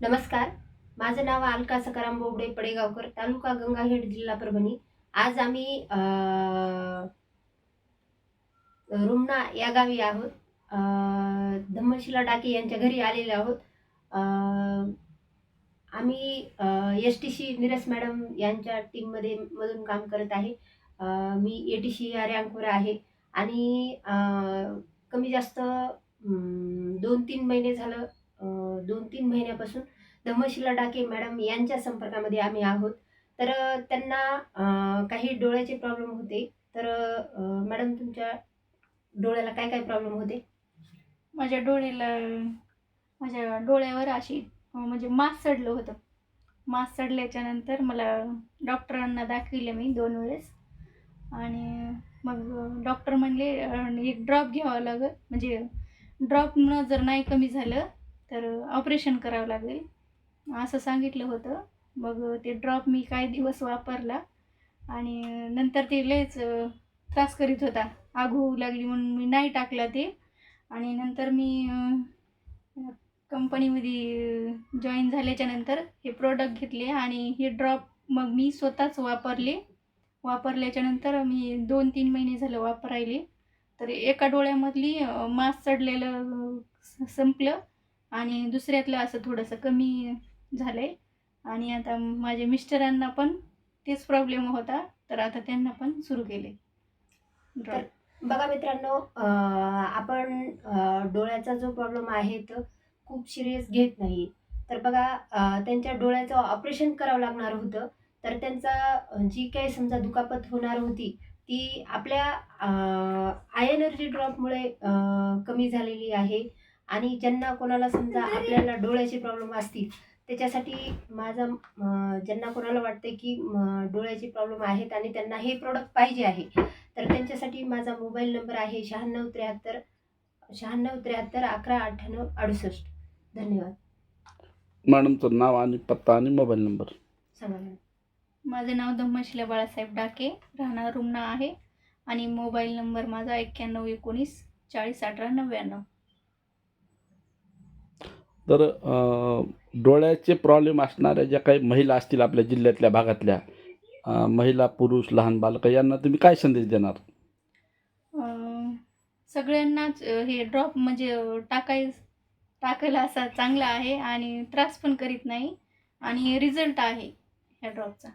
नमस्कार. माझं नाव अलका सकाराम बोबडे पडेगावकर तालुका गंगाखेड जिल्हा परभणी. आज आम्ही रुमना या गावी आहोत. धम्मशिला डाके यांच्या घरी आलेले आहोत. आम्ही एस टी सी निरस मॅडम यांच्या टीममध्ये मधून काम करत आहे. मी ए टी सी या रँकवर आहे. आणि कमी जास्त दोन तीन महिने झालं दोन तीन महिन्यापासून धम्मशिला डाके मॅडम यांच्या संपर्कामध्ये आम्ही आहोत. तर त्यांना काही डोळ्याचे प्रॉब्लेम होते. तर मॅडम तुमच्या डोळ्याला काय काय प्रॉब्लेम होते? माझ्या डोळ्याला माझ्या डोळ्यावर अशी म्हणजे मास चढलं होतं. मास चढल्याच्या नंतर मला डॉक्टरांना दाखविले मी दोन वेळेस. आणि मग डॉक्टर म्हणले एक ड्रॉप घ्यावा लागेल. म्हणजे ड्रॉपनं जर नाही कमी झालं तर ऑपरेशन करावं लागेल. असं सांगितलं होतं. मग ते ड्रॉप मी काही दिवस वापरला आणि नंतर ते लयच त्रास करीत होता. आग होऊ लागली म्हणून मी नाही टाकला ते. आणि नंतर मी कंपनीमध्ये जॉईन झाल्याच्यानंतर हे प्रोडक्ट घेतले आणि हे ड्रॉप मग मी स्वतःच वापरले. वापरल्याच्या नंतर मी दोन तीन महिने झालं वापरायले. तर एका डोळ्यामधली मास चढलेलं स- संपलं. आणि दुसऱ्यातलं असं थोडंसं कमी झालं आहे आणि आता माझ्या मिस्टरांना पण तेच प्रॉब्लेम होता तर आता त्यांना पण सुरू केले बघा मित्रांनो आपण डोळ्याचा जो प्रॉब्लेम आहे तो खूप सिरियस घेत नाही. तर बघा त्यांच्या डोळ्याचं ऑपरेशन करावं लागणार होतं. तर त्यांचा जी काही समजा दुखापत होणार होती ती आपल्या आय एनर्जी ड्रॉपमुळे कमी झालेली आहे. आणि ज्यांना कोणाला समजा आपल्याला डोळ्याचे प्रॉब्लेम असतील त्याच्यासाठी माझा ज्यांना कोणाला वाटते की डोळ्याचे प्रॉब्लेम आहेत आणि त्यांना हे प्रोडक्ट पाहिजे आहे तर त्यांच्यासाठी माझा मोबाईल नंबर आहे शहाण्णव त्र्याहत्तर शहाण्णव त्र्याहत्तर अकरा अठ्ठ्याण्णव अडुसष्ट. धन्यवाद. मॅडमचं नाव आणि पत्ता आणि मोबाईल नंबर सांगा मॅडम माझं नाव धम्मशिला बाळासाहेब डाके राहणार रुग्ण आहे आणि मोबाईल नंबर माझा एक्क्याण्णव एकोणीस चाळीस अठरा नव्याण्णव. तर डोळ्याचे प्रॉब्लेम असणाऱ्या ज्या काही महिला असतील आपल्या जिल्ह्यातल्या भागातल्या महिला पुरुष लहान बालकं यांना तुम्ही काय संदेश देणार? सगळ्यांनाच हे ड्रॉप म्हणजे टाकाय टाकायला असा चांगला आहे आणि त्रास पण करीत नाही. आणि रिझल्ट आहे ह्या ड्रॉपचा